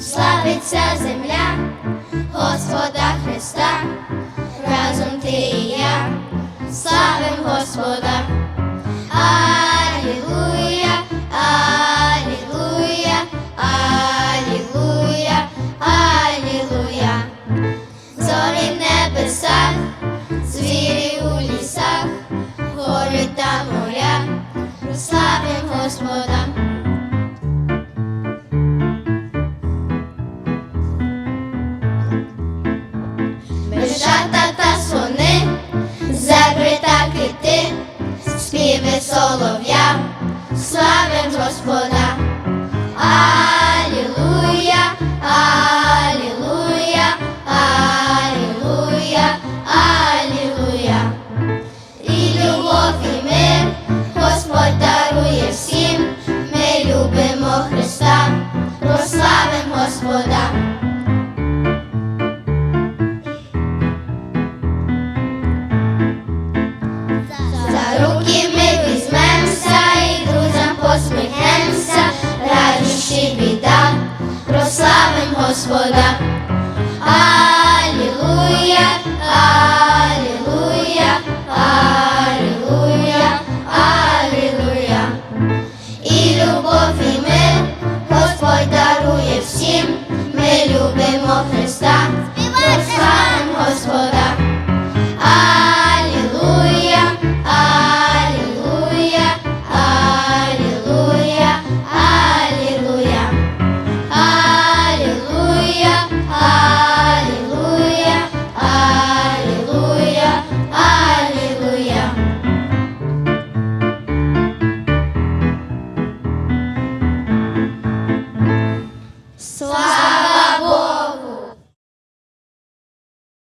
славиться земля, Господа Христа, разом ти і я, славим Господа. Алілуя, Алілуя, Алілуя, Алілуя. Зорі в небесах, звірі у лісах, гори та моря, славим Господа. Солов'я, славим Господа. Господа. Аллилуйя, Аллилуйя, Аллилуйя. алілуя. І любов, і мир Господь дарує всім, ми любимо.